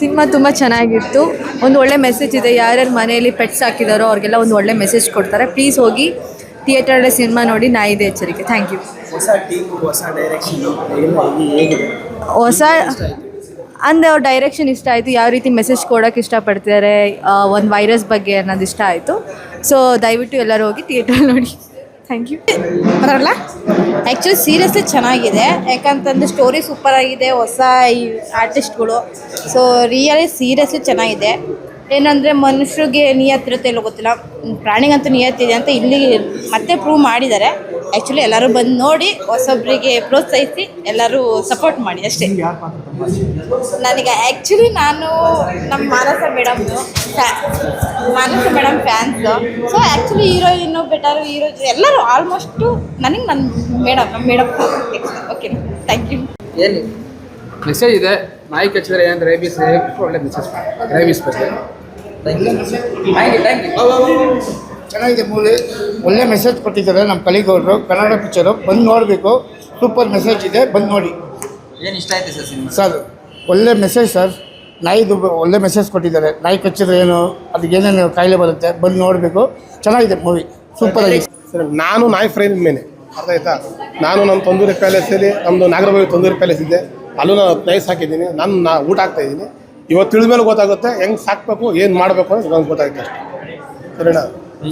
Cinema ತುಂಬ ಚೆನ್ನಾಗಿತ್ತು. ಒಂದು ಒಳ್ಳೆ ಮೆಸೇಜ್ ಇದೆ ಯಾರ್ಯಾರು ಮನೆಯಲ್ಲಿ ಪೆಟ್ಸ್ ಹಾಕಿದಾರೋ ಅವ್ರಿಗೆಲ್ಲ ಒಂದು ಒಳ್ಳೆ ಮೆಸೇಜ್ ಕೊಡ್ತಾರೆ. ಪ್ಲೀಸ್ ಹೋಗಿ ಥಿಯೇಟರಲ್ಲೇ ಸಿನಿಮಾ ನೋಡಿ ನಾ ಇದೆ ಎಚ್ಚರಿಕೆ. ಥ್ಯಾಂಕ್ ಯು ಹೊಸ ಅಂದರೆ ಅವ್ರ ಡೈರೆಕ್ಷನ್ ಇಷ್ಟ ಆಯಿತು. ಯಾವ ರೀತಿ ಮೆಸೇಜ್ ಕೊಡೋಕೆ ಇಷ್ಟಪಡ್ತಿದ್ದಾರೆ ಒಂದು ವೈರಸ್ ಬಗ್ಗೆ ಅನ್ನೋದು ಇಷ್ಟ ಆಯಿತು. ಸೊ ದಯವಿಟ್ಟು ಎಲ್ಲರೂ ಹೋಗಿ ಥಿಯೇಟರ್ ನೋಡಿ. ಥ್ಯಾಂಕ್ ಯು ಬರಲ್ಲ? ಆ್ಯಕ್ಚುಲಿ ಸೀರಿಯಸ್ಲಿ ಚೆನ್ನಾಗಿದೆ. ಯಾಕಂತಂದ್ರೆ ಸ್ಟೋರಿ ಸೂಪರ್ ಆಗಿದೆ, ಹೊಸ ಈ ಆರ್ಟಿಸ್ಟ್ಗಳು ಸೊ ರಿಯಲಿ ಸೀರಿಯಸ್ಲಿ ಚೆನ್ನಾಗಿದೆ. ಏನಂದರೆ ಮನುಷ್ಯರಿಗೆ ನಿಯತ್ತಿರುತ್ತೆ ಇಲ್ಲೋ ಗೊತ್ತಿಲ್ಲ. ಪ್ರಾಣಿಗಂತೂ ಪ್ರಾಣಿಗಂತೂ ನಿಯತ್ತಿದೆ ಅಂತ ಇಲ್ಲಿ ಮತ್ತೆ ಪ್ರೂವ್ ಮಾಡಿದ್ದಾರೆ. ಆ್ಯಕ್ಚುಲಿ ಎಲ್ಲರೂ ಬಂದು ನೋಡಿ ಹೊಸೊಬ್ಬರಿಗೆ ಪ್ರೋತ್ಸಾಹಿಸಿ ಎಲ್ಲರೂ ಸಪೋರ್ಟ್ ಮಾಡಿ ಅಷ್ಟೇ. ನನಗೆ ಆ್ಯಕ್ಚುಲಿ ನಾನು ನಮ್ಮ Manasa ಮೇಡಮ್ದು Manasa madam fans so actually heroine better hero ಎಲ್ಲರೂ ಆಲ್ಮೋಸ್ಟು ನನಗೆ ನನ್ನ ಮೇಡಮ್ ನಮ್ಮ ಮೇಡಮ್ ಓಕೆ ಥ್ಯಾಂಕ್ ಯು ಏನು? ಮೆಸೇಜ್ ಇದೆ. ನಾಯಿ ಕಚ್ಚಿದ್ರೆ ಏನಂದ್ರೆ ರೇಬಿಸ್ ಒಳ್ಳೆ ಮೆಸೇಜ್ ರೇಬಿಸ್ ಬಗ್ಗೆ ಚೆನ್ನಾಗಿದೆ ಮೂವಿ. ಒಳ್ಳೆ ಮೆಸೇಜ್ ಕೊಟ್ಟಿದ್ದಾರೆ ನಮ್ಮ ಕಲಿಗೌಡರು ಕನ್ನಡ ಪಿಕ್ಚರು ಬಂದು ನೋಡಬೇಕು. ಸೂಪರ್ ಮೆಸೇಜ್ ಇದೆ ಬಂದು ನೋಡಿ. ಏನು ಇಷ್ಟ ಆಯ್ತು ಸರ್ ಸಿನಿಮಾ ಸರ್ ಒಳ್ಳೆ ಮೆಸೇಜ್ ಸರ್ ನಾಯಿದು ಒಳ್ಳೆ ಮೆಸೇಜ್ ಕೊಟ್ಟಿದ್ದಾರೆ. ನಾಯಿ ಕಚ್ಚಿದ್ರೆ ಏನು? ಅದಕ್ಕೆ ಏನೇನು ಕಾಯಿಲೆ ಬರುತ್ತೆ? ಬಂದು ನೋಡಬೇಕು. ಚೆನ್ನಾಗಿದೆ ಮೂವಿ. ಸೂಪರ್ ಆಗಿದೆ. ಸರ್ ನಾನು ನಾಯಿ ಫ್ರೆಂಡ್ ಮೇಲೆ. ಅರ್ಥ ಆಯ್ತಾ? ನಾನು ನಮ್ಮ ತೊಂದೂರಿ ಪ್ಯಾಲೇಸಲ್ಲಿ ನಮ್ಮದು ನಾಗರಬಾವಿ ತೊಂದೂರಿ ಪ್ಯಾಲೇಸ್ ಇದೆ. ಅಲ್ಲೂ ನಾನು ಪ್ಲೇಸ್ ಹಾಕಿದ್ದೀನಿ. ನಾನು ನಾ ಊಟ ಹಾಕ್ತಾ ಇದ್ದೀನಿ. ಇವತ್ತು ತಿಳಿದ ಮೇಲೆ ಗೊತ್ತಾಗುತ್ತೆ ಹೆಂಗ್ ಸಾಕ್ಬೇಕು, ಏನು ಮಾಡಬೇಕು ಅಂತ ನಮ್ಗೆ ಗೊತ್ತಾಗುತ್ತೆ ಅಷ್ಟೇ. ಸರಿನಾ?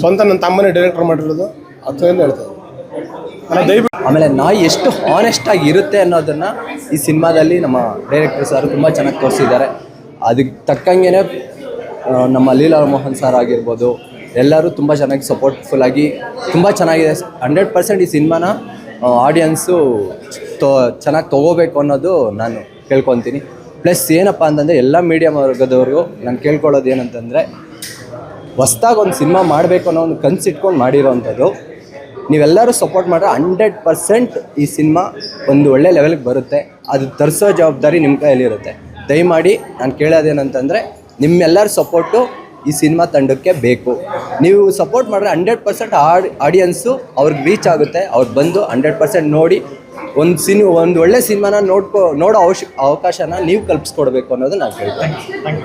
ಸ್ವಂತ ನನ್ನ ತಮ್ಮನೇ ಡೈರೆಕ್ಟರ್ ಮಾಡಿರೋದು ನಾನು ದಯವಿಟ್ಟು ಆಮೇಲೆ ನಾಯಿ ಎಷ್ಟು ಹಾನೆಸ್ಟ್ ಆಗಿ ಇರುತ್ತೆ ಅನ್ನೋದನ್ನು ಈ ಸಿನಿಮಾದಲ್ಲಿ ನಮ್ಮ ಡೈರೆಕ್ಟರ್ ಸರ್ ತುಂಬ ಚೆನ್ನಾಗಿ ತೋರಿಸಿದ್ದಾರೆ. ಅದಕ್ಕೆ ತಕ್ಕಂಗೆ ನಮ್ಮ ಲೀಲಾ ಮೋಹನ್ ಸರ್ ಆಗಿರ್ಬೋದು, ಎಲ್ಲರೂ ತುಂಬ ಚೆನ್ನಾಗಿ ಸಪೋರ್ಟ್ಫುಲ್ ಆಗಿ ತುಂಬ ಚೆನ್ನಾಗಿದೆ. ಹಂಡ್ರೆಡ್ ಪರ್ಸೆಂಟ್ ಈ ಸಿನಿಮಾನ ಆಡಿಯನ್ಸು ತೋ, ಚೆನ್ನಾಗಿ ತೊಗೋಬೇಕು ಅನ್ನೋದು ನಾನು ಕೇಳ್ಕೊತೀನಿ. ಪ್ಲಸ್ ಏನಪ್ಪ ಅಂತಂದರೆ ಎಲ್ಲ ಮೀಡಿಯಮ್ ವರ್ಗದವ್ರಿಗೂ ನಾನು ಕೇಳ್ಕೊಳ್ಳೋದು ಏನಂತಂದರೆ, ಹೊಸ್ದಾಗಿ ಒಂದು ಸಿನಿಮಾ ಮಾಡಬೇಕು ಅನ್ನೋ ಒಂದು ಕನ್ಸಿಟ್ಕೊಂಡು ಮಾಡಿರೋವಂಥದ್ದು ನೀವೆಲ್ಲರೂ ಸಪೋರ್ಟ್ ಮಾಡಿದ್ರೆ ಹಂಡ್ರೆಡ್ ಪರ್ಸೆಂಟ್ ಈ ಸಿನಿಮಾ ಒಂದು ಒಳ್ಳೆ ಲೆವೆಲ್ಗೆ ಬರುತ್ತೆ. ಅದು ತರಿಸೋ ಜವಾಬ್ದಾರಿ ನಿಮ್ಮ ಕೈಯಲ್ಲಿರುತ್ತೆ ದಯಮಾಡಿ ನಾನು ಕೇಳೋದೇನಂತಂದರೆ, ನಿಮ್ಮೆಲ್ಲರ ಸಪೋರ್ಟು ಈ ಸಿನಿಮಾ ತಂಡಕ್ಕೆ ಬೇಕು. ನೀವು ಸಪೋರ್ಟ್ ಮಾಡಿದ್ರೆ ಹಂಡ್ರೆಡ್ ಪರ್ಸೆಂಟ್ ಆಡ್ ಆಡಿಯನ್ಸು ಅವ್ರಿಗೆ ರೀಚ್ ಆಗುತ್ತೆ. ಅವ್ರು ಬಂದು ಹಂಡ್ರೆಡ್ ಪರ್ಸೆಂಟ್ ನೋಡಿ ಒಂದು ಸಿನಿ ಒಂದು ಒಳ್ಳೆ ಸಿನಿಮಾನ ನೋಡ್ಕೊ ನೋಡೋ ಅವಶ್ಯ ಅವಕಾಶನ ನೀವು ಕಲ್ಪಿಸ್ಕೊಡ್ಬೇಕು ಅನ್ನೋದು ನಾನು ಕೇಳ್ತೀನಿ